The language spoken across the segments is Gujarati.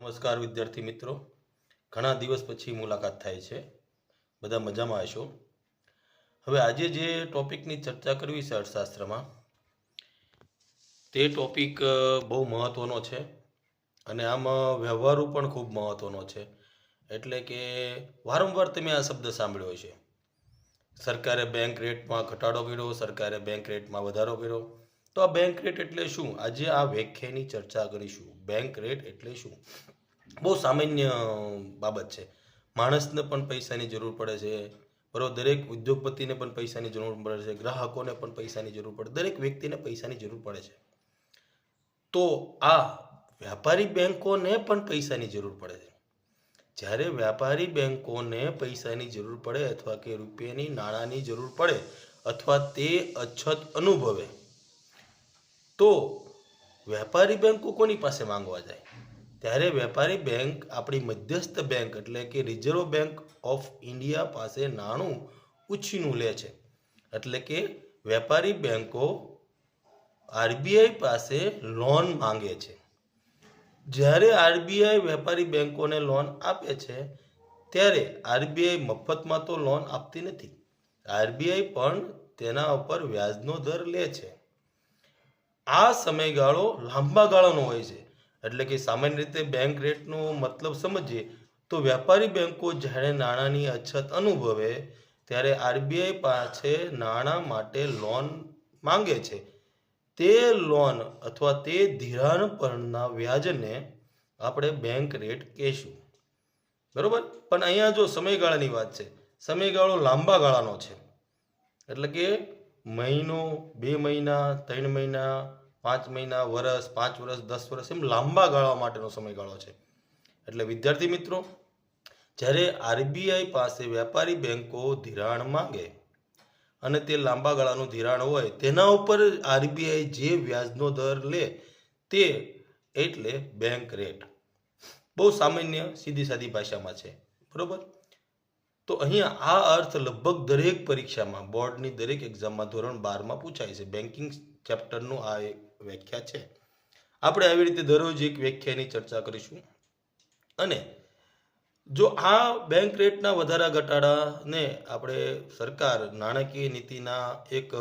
નમસ્કાર વિદ્યાર્થી મિત્રો. ઘણા દિવસ પછી મુલાકાત થાય છે. બધા મજામાં હશો? હવે આજે જે ટોપિકની ચર્ચા કરવી છે અર્થશાસ્ત્રમાં, તે ટોપિક બહુ મહત્ત્વનો છે અને આમાં વ્યવહારો પણ ખૂબ મહત્ત્વનો છે. એટલે કે વારંવાર તમે આ શબ્દ સાંભળ્યો છે સરકારે બેંક રેટમાં ઘટાડો કર્યો, સરકારે બેંક રેટમાં વધારો કર્યો. તો આ બેંક રેટ એટલે શું? આજે આ વ્યાખ્યાની ચર્ચા કરીશું. બેંક રેટ એટલે શું? બહુ સામાન્ય બાબત છે. માણસને પણ પૈસાની જરૂર પડે છે. બરાબર, દરેક ઉદ્યોગપતિને પણ પૈસાની જરૂર પડે છે. ગ્રાહકોને પણ પૈસાની જરૂર પડે. દરેક વ્યક્તિને પૈસાની જરૂર પડે છે. તો આ વ્યાપારી બેંકોને પણ પૈસાની જરૂર પડે છે. જ્યારે વ્યાપારી બેંકોને પૈસાની જરૂર પડે અથવા કે રૂપિયાની નાણાંની જરૂર પડે અથવા તે અછત અનુભવે, તો વેપારી બેંકો કોની પાસે માંગવા જાય? ત્યારે વેપારી બેંક આપણી મધ્યસ્થ બેંક એટલે કે રિઝર્વ બેંક ઓફ ઇન્ડિયા પાસે નાણું ઉછીનું લે છે. એટલે કે વેપારી બેંકો આરબીઆઈ પાસે લોન માંગે છે. જ્યારે આરબીઆઈ વેપારી બેંકોને લોન આપે છે, ત્યારે આરબીઆઈ મફતમાં તો લોન આપતી નથી. આરબીઆઈ પણ તેના ઉપર વ્યાજનો દર લે છે. આ સમયગાળો લાંબા ગાળાનો હોય છે. એટલે કે સામાન્ય રીતે બેંક રેટનો મતલબ સમજીએ તો વ્યાપારી બેંકો જ્યારે નાણાંની અછત અનુભવે ત્યારે આરબીઆઈ પાસે નાણાં માટે લોન માંગે છે. તે લોન અથવા તે ધિરાણ પરના વ્યાજને આપણે બેંક રેટ કહેશું. બરાબર? પણ અહીંયા જો સમયગાળાની વાત છે, સમયગાળો લાંબા ગાળાનો છે. એટલે કે મહિનો, બે મહિના, ત્રણ મહિના પાંચ મહિના વર્ષ પાંચ વર્ષ દસ વર્ષ એમ લાંબા ગાળા માટેનો સમયગાળો છે. એટલે વિદ્યાર્થી મિત્રો, જ્યારે આરબીઆઈ પાસે વેપારી બેન્કો ધિરાણ માંગે અને તે લાંબા ગાળાનું ધિરાણ હોય, તેના ઉપર આરબીઆઈ જે વ્યાજનો દર લે તે એટલે બેંક રેટ બહુ સામાન્ય સીધી સાદી ભાષામાં છે. બરોબર? તો અહીંયા આ અર્થ લગભગ દરેક પરીક્ષામાં, બોર્ડની દરેક એક્ઝામમાં ધોરણ બારમાં પૂછાય છે. બેન્કિંગ ચેપ્ટરનું આ વ્યાખ્યા છે. આપણે આવી રીતે દરરોજ એક વ્યાખ્યાની ચર્ચા કરીશું. અને જો આ બેંક રેટના વધારા ઘટાડાને આપણે સરકાર નાણાકીય નીતિના એક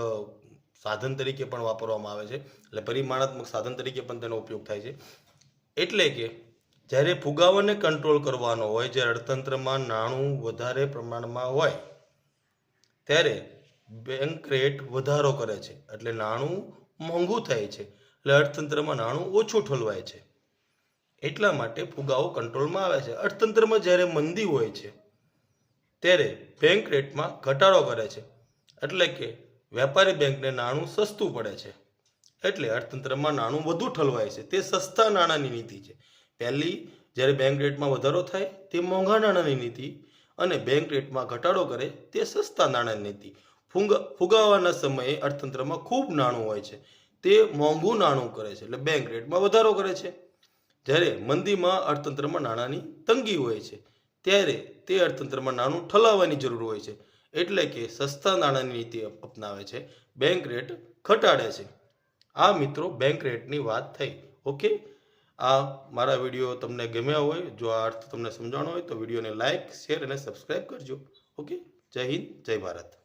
સાધન તરીકે પણ વાપરવામાં આવે છે. એટલે પરિમાણાત્મક સાધન તરીકે પણ તેનો ઉપયોગ થાય છે. એટલે કે જ્યારે ફુગાવાને કંટ્રોલ કરવાનો હોય, જ્યારે અર્થતંત્રમાં નાણું વધારે પ્રમાણમાં હોય, ત્યારે બેંક રેટ વધારો કરે છે. એટલે નાણું મોંઘું થાય છે. એટલે અર્થતંત્રમાં નાણું ઓછું ઠલવાય છે. એટલા માટે ફુગાવો કંટ્રોલમાં આવે છે. અર્થતંત્રમાં જ્યારે મંદી હોય છે, ત્યારે બેંક રેટમાં ઘટાડો કરે છે. એટલે કે વેપારી બેંકને નાણું સસ્તું પડે છે. એટલે અર્થતંત્રમાં નાણું વધુ ઠલવાય છે. તે સસ્તા નાણાંની નીતિ છે. પહેલી, જ્યારે બેંક રેટમાં વધારો થાય, તે મોંઘા નાણાંની નીતિ અને બેંક રેટમાં ઘટાડો કરે, તે સસ્તા નાણાંની નીતિ. ફુંગ, ફુગાવાના સમયે અર્થતંત્રમાં ખૂબ નાણું હોય છે. તે મોંઘું નાણું કરે છે, એટલે બેંક રેટમાં વધારો કરે છે. જ્યારે મંદીમાં અર્થતંત્રમાં નાણાંની તંગી હોય છે, ત્યારે તે અર્થતંત્રમાં નાણું ઠલાવવાની જરૂર હોય છે, એટલે કે સસ્તા નાણાંની નીતિ અપનાવે છે. બેંક રેટ ઘટાડે છે. આ મિત્રો બેંક રેટની વાત થઈ. ઓકે આ મારા વીડિયો તમને ગમ્યા હોય, જો આ અર્થ તમને સમજાણો હોય, તો વિડીયોને લાઇક શેર અને સબસ્ક્રાઈબ કરજો. ઓકે જય હિન્દ, જય ભારત.